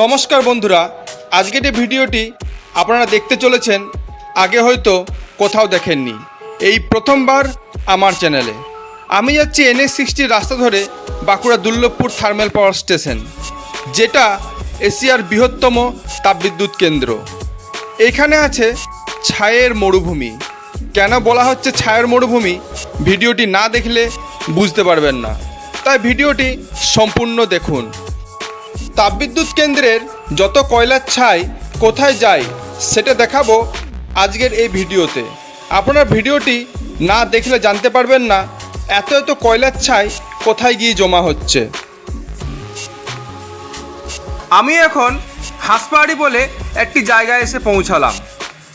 নমস্কার বন্ধুরা, আজকের এই ভিডিওটি আপনারা দেখতে চলেছেন, আগে হয়তো কোথাও দেখেননি। এই প্রথমবার আমার চ্যানেলে। আমি যাচ্ছি এনএস সিক্সটির রাস্তা ধরে Bankura Durlabhpur thermal power station, যেটা এশিয়ার বৃহত্তম তাপবিদ্যুৎ কেন্দ্র। এখানে আছে ছায়ের মরুভূমি। কেন বলা হচ্ছে ছায়ের মরুভূমি? ভিডিওটি না দেখলে বুঝতে পারবেন না। তাই ভিডিওটি সম্পূর্ণ দেখুন। তাপবিদ্যুৎ কেন্দ্রের যত কয়লার ছাই কোথায় যায় সেটা দেখাবো আজকের এই ভিডিওতে। আপনার ভিডিওটি না দেখলে জানতে পারবেন না এত এত কয়লার ছাই কোথায় গিয়ে জমা হচ্ছে। আমি এখন হাঁসপাহাড়ি বলে একটি জায়গায় এসে পৌঁছালাম।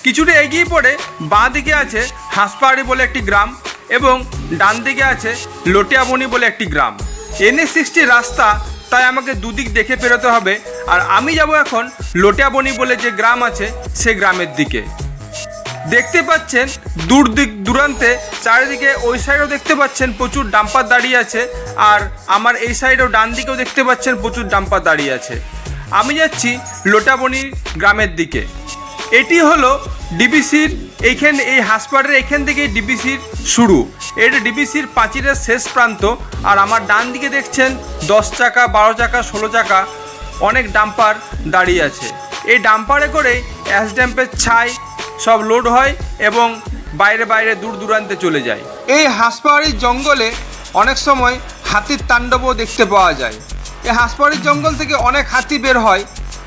কিছুটা এগিয়ে পড়ে বাঁ দিকে আছে হাঁসপাহাড়ি বলে একটি গ্রাম এবং ডান দিকে আছে লটিয়াবনি বলে একটি গ্রাম। এনএস সিক্সটি রাস্তা তাই আমাকে দুদিক দেখে পেরোতে হবে। আর আমি যাব এখন লটিয়াবনি বলে যে গ্রাম আছে, সে গ্রামের দিকে। দেখতে পাচ্ছেন দূর দিক দূরান্তে, চারিদিকে ওই সাইডেও দেখতে পাচ্ছেন প্রচুর ডাম্পার দাঁড়িয়ে আছে, আর আমার এই সাইডেও ডান দিকেও দেখতে পাচ্ছেন প্রচুর ডাম্পার দাঁড়িয়ে আছে। আমি যাচ্ছি লোটাবনি গ্রামের দিকে। এটি হলো ডিবিসির এইখানে, এই হাসপাতালের এখান থেকেই ডিবিসির শুরু। এটা ডিবিসির পাঁচিরের শেষ প্রান্ত, আর আমার ডান দিকে দেখছেন দশ চাকা, বারো চাকা, ষোলো চাকা, অনেক ডাম্পার দাঁড়িয়ে আছে। এই ডাম্পারে করে অ্যাস ড্যাম্পের ছাই সব লোড হয় এবং বাইরে বাইরে দূর দূরান্তে চলে যায়। এই হাঁসপাহাড়ির জঙ্গলে অনেক সময় হাতির তাণ্ডবও দেখতে পাওয়া যায়। এই হাঁসপাহাড়ির জঙ্গল থেকে অনেক হাতি বের হয়,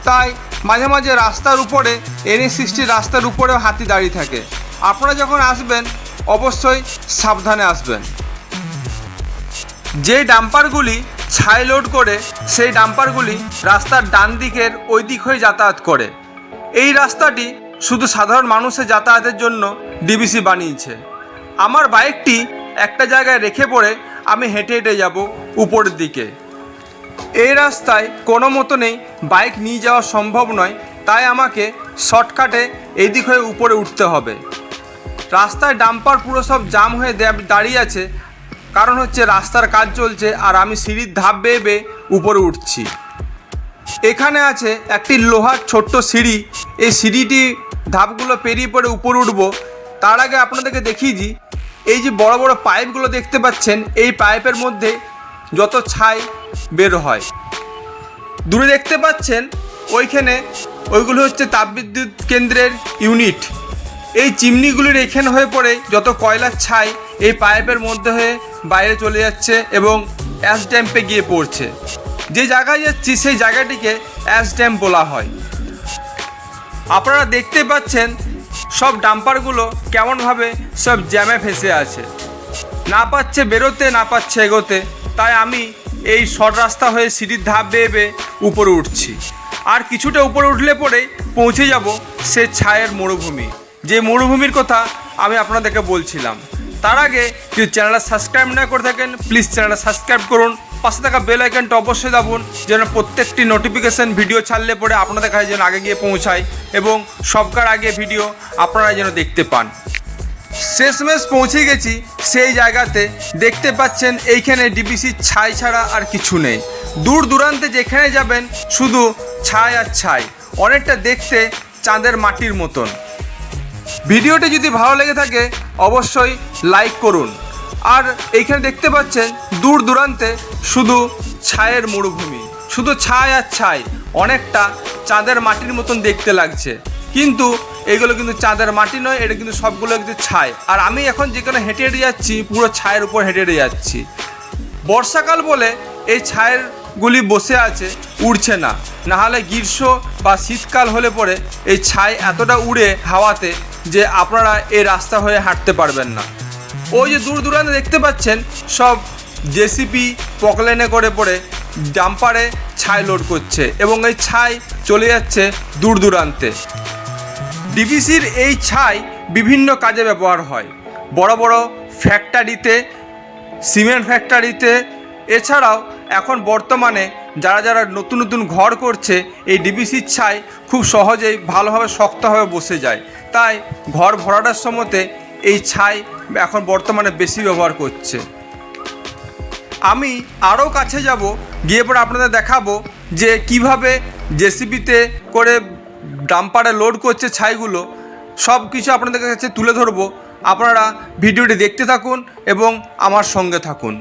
তাই মাঝে মাঝে রাস্তার উপরে এনএস সিক্সটির রাস্তার উপরেও হাতি দাঁড়িয়ে থাকে। আপনারা যখন আসবেন, অবশ্যই সাবধানে আসবেন। যে ডাম্পারগুলি ছাই লোড করে, সেই ডাম্পারগুলি রাস্তার ডান দিকের ওই দিক হয়ে যাতায়াত করে। এই রাস্তাটি শুধু সাধারণ মানুষের যাতায়াতের জন্য ডিবিসি বানিয়েছে। আমার বাইকটি একটা জায়গায় রেখে পড়ে আমি হেঁটে হেঁটে যাব উপরের দিকে। এই রাস্তায় কোনো মতনেই বাইক নিয়ে যাওয়া সম্ভব নয়, তাই আমাকে শর্টকাটে এই দিক হয়ে উপরে উঠতে হবে। রাস্তায় ডাম্পার পুরো সব জাম হয়ে দাঁড়িয়ে আছে। কারণ হচ্ছে রাস্তার কাজ চলছে আর আমি সিঁড়ির ধাপ বেয়ে বেয়ে উপরে উঠছি। এখানে আছে একটি লোহার ছোট্ট সিঁড়ি। এই সিঁড়িটি ধাপগুলো পেরিয়ে পড়ে উপরে উঠবো। তার আগে আপনাদেরকে দেখিয়ে এই যে বড় বড় পাইপগুলো দেখতে পাচ্ছেন, এই পাইপের মধ্যে যত ছাই বের হয়। দূরে দেখতে পাচ্ছেন, ওইখানে ওইগুলো হচ্ছে তাপবিদ্যুৎ কেন্দ্রের ইউনিট। এই চিমনিগুলির এখানে হয়ে পড়ে যত কয়লার ছাই এই পাইপের মধ্যে হয়ে বাইরে চলে যাচ্ছে এবং অ্যাস ড্যাম্পে গিয়ে পড়ছে। যে জায়গায় যাচ্ছি, সেই জায়গাটিকে অ্যাস ড্যাম্প বলা হয়। আপনারা দেখতে পাচ্ছেন, সব ডাম্পারগুলো কেমনভাবে সব জ্যামে ফেসে আছে। না পাচ্ছে বেরোতে, না পাচ্ছে এগোতে। তাই আমি এই শর্ট রাস্তা হয়ে সিঁড়ির ধাপ বেয়ে বেয়ে উপরে উঠছি। আর কিছুটা উপরে উঠলে পরে পৌঁছে যাব সে ছায়ের মরুভূমি। যে মরুভূমির কথা আমি আপনাদেরকে বলছিলাম। তার আগে যদি চ্যানেলটা সাবস্ক্রাইব না করে থাকেন, প্লিজ চ্যানেলটা সাবস্ক্রাইব করুন। পাশে থাকা বেল আইকনটা অবশ্যই দাবুন, যেন প্রত্যেকটি নোটিফিকেশান ভিডিও ছাড়লে পরে আপনাদের কাছে যেন আগে গিয়ে পৌঁছায় এবং সবকার আগে ভিডিও আপনারা যেন দেখতে পান। শেষমেশ পৌঁছে গেছি সেই জায়গাতে। দেখতে পাচ্ছেন এইখানে ডিবিসির ছাই ছাড়া আর কিছু নেই। দূর দূরান্তে যেখানে যাবেন শুধু ছাই আর ছাই, অনেকটা দেখতে চাঁদের মাটির মতন। ভিডিওটি যদি ভালো লেগে থাকে, অবশ্যই লাইক করুন। আর এইখানে দেখতে পাচ্ছেন দূর দূরান্তে শুধু ছায়ের মরুভূমি, শুধু ছাই আর ছাই, অনেকটা চাঁদের মাটির মতন দেখতে লাগছে। কিন্তু এগুলো কিন্তু চাঁদের মাটি নয়, এটা কিন্তু সবগুলো কিন্তু ছাই। আর আমি এখন যেখানে হেঁটে হেঁটে যাচ্ছি, পুরো ছায়ের উপর হেঁটে হেঁটে যাচ্ছি। বর্ষাকাল বলে এই ছায়েরগুলি বসে আছে, উড়ছে না। নাহলে গ্রীষ্ম বা শীতকাল হলে পরে এই ছাই এতটা উড়ে হাওয়াতে যে আপনারা এই রাস্তা হয়ে হাঁটতে পারবেন না। ওই যে দূর দূরান্তে দেখতে পাচ্ছেন, সব জেসিপি পকলেনে করে পড়ে ডাম্পারে ছাই লোড করছে এবং এই ছাই চলে যাচ্ছে দূর দূরান্তে। ডিভিসির এই ছাই বিভিন্ন কাজে ব্যবহার হয়। বড় বড় ফ্যাক্টরিতে, সিমেন্ট ফ্যাক্টরিতে। এছাড়াও এখন বর্তমানে যারা যারা নতুন নতুন ঘর করছে, এই ডিবিসির ছাই খুব সহজেই ভালোভাবে শক্তভাবে বসে যায়। তাই ঘর ভরাটার সময়তে এই ছাই এখন বর্তমানে বেশি ব্যবহার করছে। আমি আরও কাছে যাব, গিয়ে পরে আপনাদের দেখাবো যে কীভাবে জেসিবিতে করে ডাম্পারে লোড করছে ছাইগুলো সব কিছু আপনাদের কাছে তুলে ধরবো। আপনারা ভিডিওটি দেখতে থাকুন এবং আমার সঙ্গে থাকুন।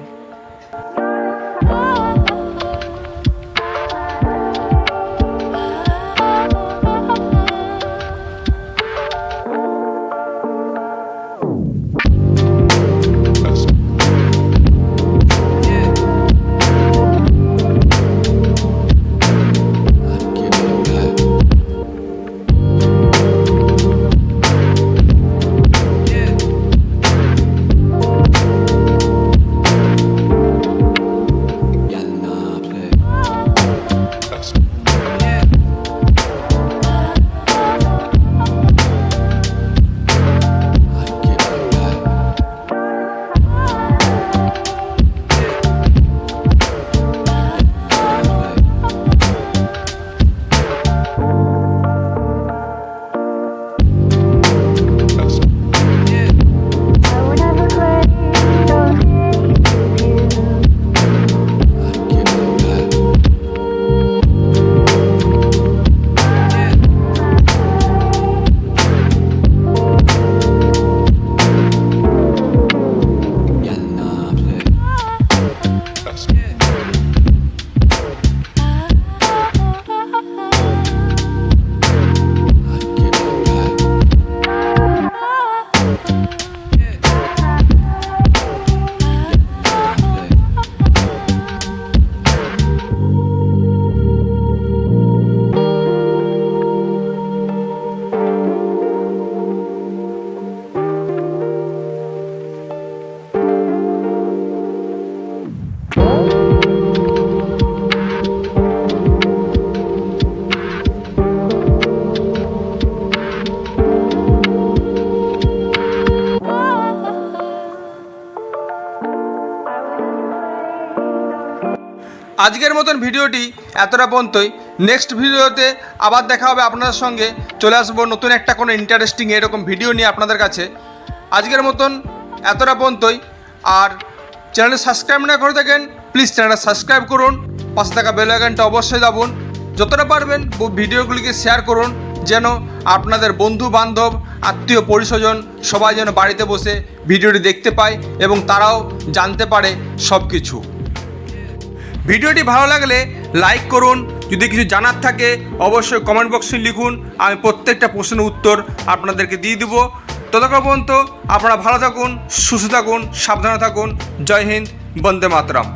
আজকের মতন ভিডিওটি এতটা পর্যন্তই। নেক্সট ভিডিওতে আবার দেখা হবে আপনাদের সঙ্গে। চলে আসব নতুন একটা কোনো ইন্টারেস্টিং এরকম ভিডিও নিয়ে আপনাদের কাছে। আজকের মতন এতটা পর্যন্তই। আর চ্যানেলটা সাবস্ক্রাইব না করে থাকেন প্লিজ চ্যানেলটা সাবস্ক্রাইব করুন। পাশে থাকা বেল আইকনটা অবশ্যই দাবুন। যতটা পারবেন ভিডিওগুলিকে শেয়ার করুন, যেন আপনাদের বন্ধু বান্ধব আত্মীয় পরিস্বজন সবাই যেন বাড়িতে বসে ভিডিওটি দেখতে পায় এবং তারাও জানতে পারে সব কিছু ভিডিওটি ভালো লাগলে লাইক করুন। যদি কিছু জানার থাকে, অবশ্যই কমেন্ট বক্সে লিখুন। আমি প্রত্যেকটা প্রশ্নের উত্তর আপনাদেরকে দিয়ে দেবো। ততক্ষণ পর্যন্ত আপনারা ভালো থাকুন, সুস্থ থাকুন, সাবধানে থাকুন। জয় হিন্দ, বন্দে মাতরম।